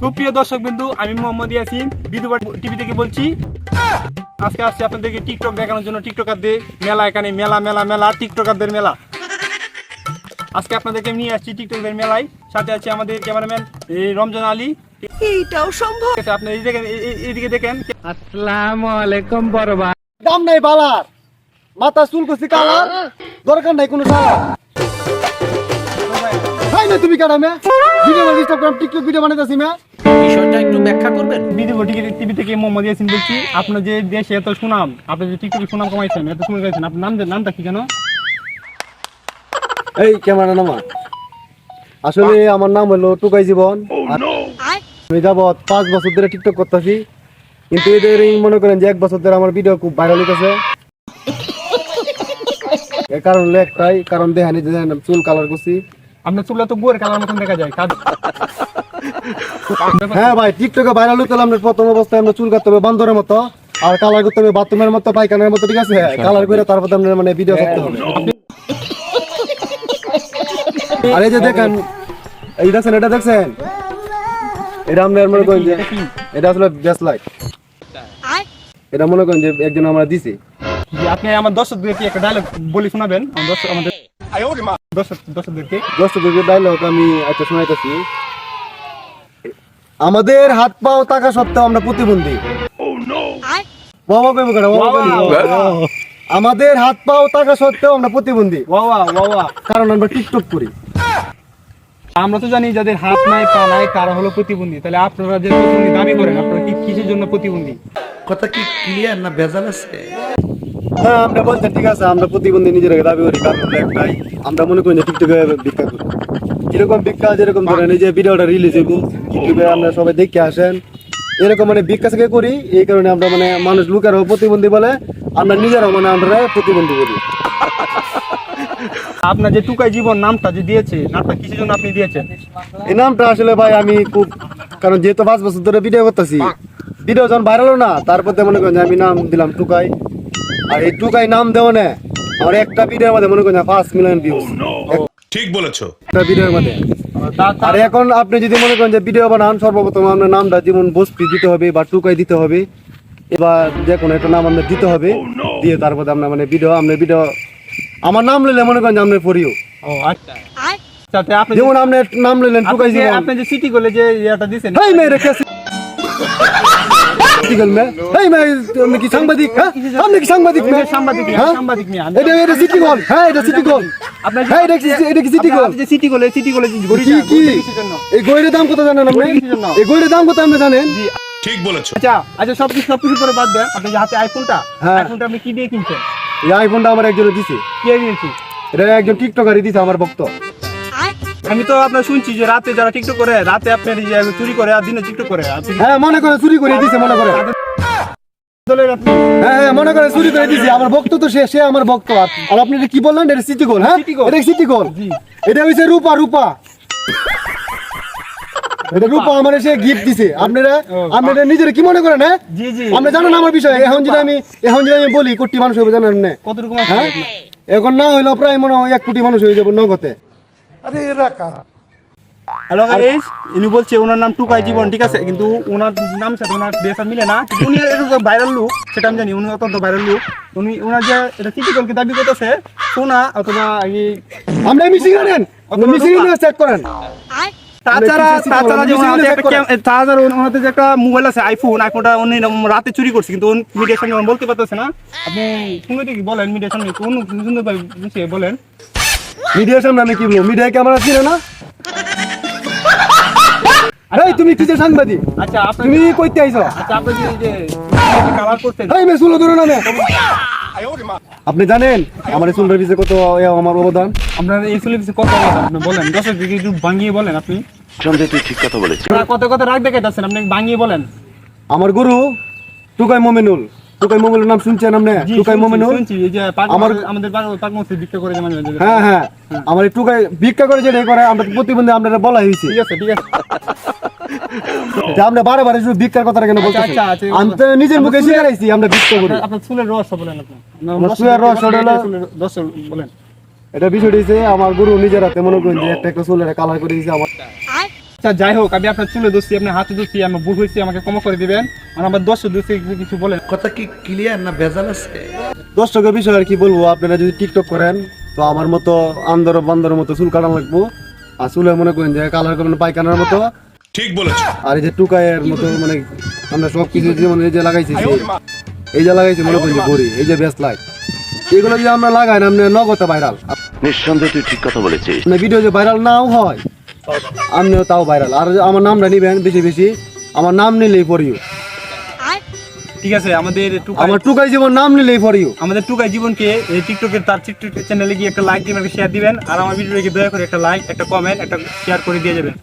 সুপ্রিয় দর্শক বিন্দু আমি মোহাম্মদ ইয়াসিন বিধুবা টিভি থেকে বলছি আজকে আসছি আপনাদেরকে টিকটক দেখানোর জন্য টিকটকারদের মেলা এখানে মেলা মেলা মেলা টিকটকারদের মেলা। আজকে আপনাদেরকে নিয়ে আসছি টিকটকদের মেলায়। সাথে আছে আমাদের ক্যামেরাম্যান এই রমজান আলী। এইটাও সম্ভব। আছে, আপনি এই দেখেন এই- এই- এইদিকে দেখেন। আসসালামু আলাইকুম বড় দাম নাই বালার। মাথা চুল করছি কালার। দরকার নাই কোনো সালার। হাই না তুমি কেন মে? ভিডিও ডিস্টার্ব করাম টিকটক ভিডিও বানাইতাছি মে? বিষয়টা একটু ব্যাখ্যা করবেন? বিধুবা টিভি থেকে মোহাম্মদ ইয়াসিন বলছি আপনার যে দেশে এত সুনাম আপনি যে টিকটকে সুনাম কমাইছেন এত সুনাম কমাইছেন আপনার নাম নামটা কি জানো এই ক্যামেরা নামা আসলে আমার নাম হলো টুকাই জীবন। আমি যাবত পাঁচ বছর ধরে টিকটক করতেছি। কিন্তু এদের মনে করেন যে এক বছর ধরে আমার ভিডিও খুব ভাইরাল হইতেছে। এর কারণ হলো একটাই কারণ দেখানি চুল কালার করছি। আপনার চুলা তো বুয়ের কালার মতন দেখা যায় কাজ হ্যাঁ ভাই টিকটকে ভাইরাল হইতে হলে আমরা প্রথম অবস্থায় আমরা চুল কাটতে হবে বান্দরের মতো আর কালার করতে হবে বাথরুমের মতো পায়খানার মতো ঠিক আছে? কালার করে তারপর আপনার মানে ভিডিও করতে হবে। আর এই যে দেখেন এই দেখছেন এটা দেখছেন এটা আপনার মনে করেন যে এটা আসলে বেস্ট লাইট এটা মনে করেন যে একজন আমরা দিছি। জি, আপনি আমার দর্শকদেরকে একটা ডায়লগ বলি শোনাবেন? আমার দর্শক আমাদের দর্শক দর্শকদেরকে দশ দুর্গের ডায়লগ আমি একটা শোনাইতেছি। আমাদের হাত পাও টাকা সত্ত্বেও আমরা প্রতিবন্ধী। বাবা কইব কেন আমাদের হাত পাও টাকা সত্ত্বেও আমরা প্রতিবন্ধী। ওয়া ওয়া ওয়া ওয়া কারণ আমরা টিকটক করি। আমরা তো জানি যাদের হাত নাই পা নাই তারা হলো প্রতিবন্ধী। তাহলে আপনারা যে প্রতিবন্ধী দাবি করেন আপনারা কি কিসের জন্য প্রতিবন্ধী? কথা কি ক্লিয়ার না ভেজাল আছে? হ্যাঁ আমরা বলছেন ঠিক আছে আমরা প্রতিবন্ধী নিজেরাকে দাবি করি কারণ আমরা মনে করি না টিকটকে ভিক্ষা করি। কীরকম ভিক্ষা যেরকম ধরেন এই যে ভিডিওটা রিলিজ হইব ইউটিউবে আমরা সবাই দেখে আসেন। এরকম মানে ভিক্ষা থেকে করি এই কারণে আমরা মানে মানুষ লোকেরাও প্রতিবন্ধী বলে আমরা নিজেরাও মানে আমরা প্রতিবন্ধী বলি। আপনার যে টুকাই জীবন নামটা যে দিয়েছে নামটা কিসের জন্য আপনি দিয়েছেন? এই নামটা আসলে ভাই আমি খুব কারণ যেহেতু পাঁচ বছর ধরে ভিডিও করতেছি ভিডিও যখন ভাইরাল না তারপর তো মনে করেন আমি নাম দিলাম টুকাই। আর এই টুকাই নাম দেওয়া না আমার একটা ভিডিওর মধ্যে মনে করেন পাঁচ মিলিয়ন ভিউজ ঠিক বলেছ। ভিডিওর মধ্যে। আর এখন আপনি যদি মনে করেন যে ভিডিও বানান সর্বপ্রথম আপনার নামটা যেমন বস্তি দিতে হবে বা টুকাই দিতে হবে এবার যে কোনো একটা নাম আপনার দিতে হবে দিয়ে তারপরে আপনার মানে ভিডিও আপনার ভিডিও আমার নাম লইলে মনে করেন যে আপনার ফরিও ও আচ্ছা। আপনি যেমন আপনার নাম লইলেন আপনি টুকাই জীবন আপনি যে সিটি করলে যে ইয়েটা দিয়েছেন গেল মে? হেই মে আপনি কি সাংবাদিক? হ্যাঁ? আপনি কি সাংবাদিক মে? সাংবাদিক হ্যাঁ? সাংবাদিক মিয়া। এটা এটা সিটি গোল হ্যাঁ এটা সিটি গোল আপনার হ্যাঁ এটা এটা কি সিটি আপনি- গোল সিটি করলে সিটি করলে গড়ি কি কি? এই গইরের দাম কত জানেন আপনি? এই গইরের দাম কত আপনি জানেন? ঠিক বলেছ। আচ্ছা আচ্ছা সব কিছু সব কিছু করে বাদ দেন। আপনি যে হাতে আইফোনটা হ্যাঁ। আইফোনটা আপনি কি দিয়ে কিনছেন? এই আইফোনটা আমার একজনে দিছে। কে দিয়েছি এটা একজন টিকটকারই দিছে আমার ভক্ত। আমি তো আপনার শুনছি যে রাতে যারা টিকটক করে রাতে আপনার চুরি করে আর দিনে টিকটক করে হ্যাঁ মনে করে চুরি করে দিছে মনে করে। হ্যাঁ হ্যাঁ মনে করে চুরি করে দিছে। আমার ভক্ত তো সে সে আমার ভক্ত। আর আর আপনি কি বললেন? এটা সিটি গোল হ্যাঁ এটা সিটি গোল এটা হইছে রূপা রূপা। এটা রূপা। আমার এসে গিফট দিছে। আপনারা আপনারা নিজেরা কি মনে করেন হ্যাঁ? আপনি জানেন আমার বিষয়। এখন যদি আমি এখন যদি আমি বলি কোটি মানুষ হবে জানেন না? কত রকম হ্যাঁ? এখন না হইল প্রায় মনে হয় এক কোটি মানুষ হয়ে যাব নগদে। হ্যালো গাইস ইনি বলছে ওনার নাম টুকাই জীবন ঠিক আছে? কিন্তু ওনার নাম সাথে ওনার ড্রেস মিলে না। উনি এটা ভাইরাল লুক সেটা আমি জানি উনি অত্যন্ত ভাইরাল লুক উনি ওনার যে এটা দাবি করতেছে সোনা অথবা এই আমরা মিশিং নেন। মিশিং চেক করেন। তাছাড়া তাছাড়া যে যে একটা মোবাইল আছে আইফোন আইফোনটা উনি রাতে চুরি করছে কিন্তু মিডিয়ার সামনে বলতে পারতেছে না। আপনি শুনতে কি বলেন মিডিয়ার সামনে কোন সুন্দর বলেন। মিডিয়ার সামনে আমি কি বলব? মিডিয়া ক্যামেরা ছিল না? এই তুমি কিসের সাংবাদিক? আচ্ছা আপনি তুমি কইতে আইছো? আচ্ছা আপনি যে কালার এই ধরো না জানেন আমার চুলের পিছে কত আমার অবদান? আপনার এই চুলে কিছু কথা বলেন আপনি বলেন দর্শক দিকে একটু ভাঙিয়ে বলেন আপনি। আপনারা কত কত রাগ দেখাইতেছেন আপনি ভাঙিয়ে বলেন। আমার গুরু টুকাই মমিনুল। টুকাই মমিনুল নাম শুনছেন আপনি? টুকাই মমিনুল? আমার- আমাদের পাক- মসজিদ করে। হ্যাঁ হ্যাঁ। আমার এই টুকাই ভিক্ষা করে যেটা করে আমরা প্রতিবন্ধী আপনারা বলা হয়েছে। ঠিক আছে ঠিক আছে। আমরা বারে বারে শুধু ভিক্ষার কথাটা কেন বলতেছি? আচ্ছা, আচ্ছা, আমি তো নিজের মুখে শিখাইছি আমরা ভিক্ষা করি। আপনার- আপনার চুলের রহস্য বলেন আপনি। চুলের রহস্য হলো- বলেন। এটা বিষয়টা হচ্ছে আমার গুরু নিজের হাতে মনে করেন যে একটা একটা চুলের কালার করে দিয়েছে আমার। আচ্ছা যাই হোক আমি আপনার চুলে দোষী আপনার হাতে দোষী আমার ভুল হয়েছে আমাকে ক্ষমা করে দিবেন। আর আমার দশ দোষী কিছু বলেন। কথা কি ক্লিয়ার না ভেজাল আছে? দর্শকের বিষয় আর কি বলব আপনারা যদি টিকটক করেন তো আমার মতো আন্দর বান্দর মতো চুল কাটানো লাগবো। আর চুলে মনে করেন যে কালার করবেন পায়খানার মতো। ঠিক বলেছ। আর এই যে টুকায়ের মতো মানে আমরা সব কিছু মানে এই যে লাগাইছি এই যে লাগাইছি মনে করেন যে ঘড়ি এই যে বেস্ট লাইট। এগুলো যদি আমরা লাগাই না আপনি নগদ ভাইরাল নিঃসন্দেহে তুই ঠিক কথা বলেছিস। আপনার ভিডিও যে ভাইরাল নাও হয় আপনিও তাও ভাইরাল আর আমার নামটা নিবেন বেশি বেশি আমার নাম নিলেই ইউ ঠিক আছে আমাদের টুকাই আমার টুকাই জীবন নাম নিলেই ফর ইউ আমাদের টুকাই জীবনকে এই টিকটকের তার টিকটক চ্যানেলে গিয়ে একটা লাইক দিবেন শেয়ার দিবেন আর আমার ভিডিওটাকে দয়া করে একটা লাইক একটা কমেন্ট একটা শেয়ার করে দিয়ে যাবেন।